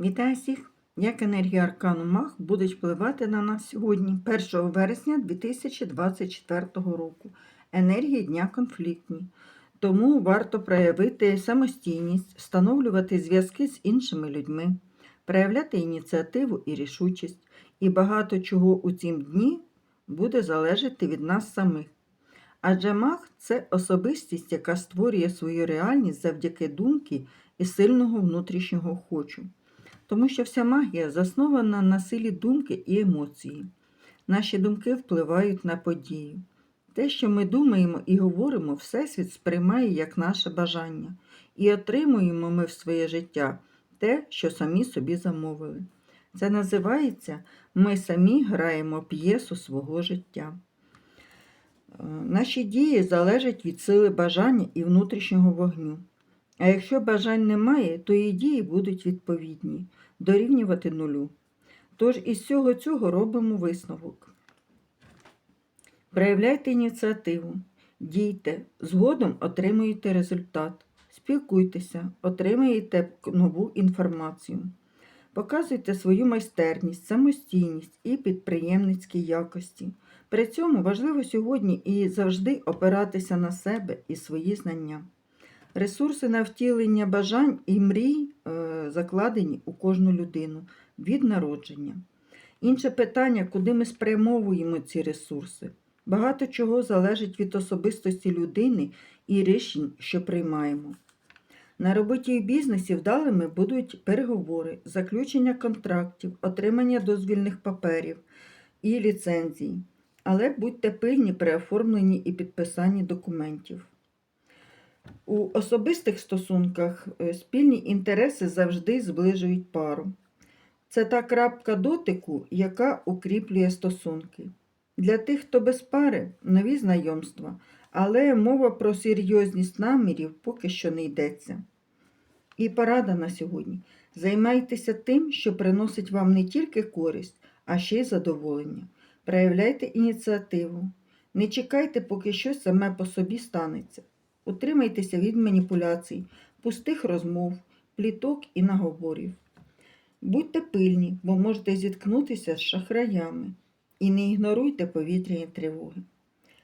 Вітаю всіх! Як енергія аркану Мах буде впливати на нас сьогодні, 1 вересня 2024 року. Енергії дня конфліктні. Тому варто проявити самостійність, встановлювати зв'язки з іншими людьми, проявляти ініціативу і рішучість. І багато чого у цім дні буде залежати від нас самих. Адже маг це особистість, яка створює свою реальність завдяки думки і сильного внутрішнього хочу. Тому що вся магія заснована на силі думки і емоції. Наші думки впливають на подію. Те, що ми думаємо і говоримо, Всесвіт сприймає як наше бажання, і отримуємо ми в своє життя те, що самі собі замовили. Це називається Ми самі граємо п'єсу свого життя. Е, Наші дії залежать від сили бажання і внутрішнього вогню. А якщо бажань немає, то і дії будуть відповідні, дорівнювати нулю. Тож із всього цього робимо висновок. Проявляйте ініціативу, дійте, згодом отримуєте результат, спілкуйтеся, отримаєте нову інформацію. Показуйте свою майстерність, самостійність і підприємницькі якості. При цьому важливо сьогодні і завжди опиратися на себе і свої знання. Ресурси на втілення бажань і мрій е, закладені у кожну людину від народження. Інше питання, куди ми спрямовуємо ці ресурси. Багато чого залежить від особистості людини і рішень, що приймаємо. На роботі і бізнесі вдалими будуть переговори, заключення контрактів, отримання дозвільних паперів і ліцензій. Але будьте пильні при оформленні і підписанні документів. У особистих стосунках е, спільні інтереси завжди зближують пару. Це та крапка дотику, яка укріплює стосунки. Для тих, хто без пари, нові знайомства, але мова про серйозність намірів поки що не йдеться. І порада на сьогодні. Займайтеся тим, що приносить вам не тільки користь, а ще й задоволення. Проявляйте ініціативу. Не чекайте, поки щось саме по собі станеться. Утримайтеся від маніпуляцій, пустих розмов, пліток і наговорів. Будьте пильні, бо можете зіткнутися з шахраями. І не ігноруйте повітряні тривоги.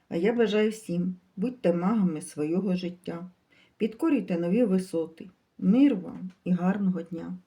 А я бажаю всім, будьте магами свого життя, підкорюйте нові висоти, мир вам і гарного дня!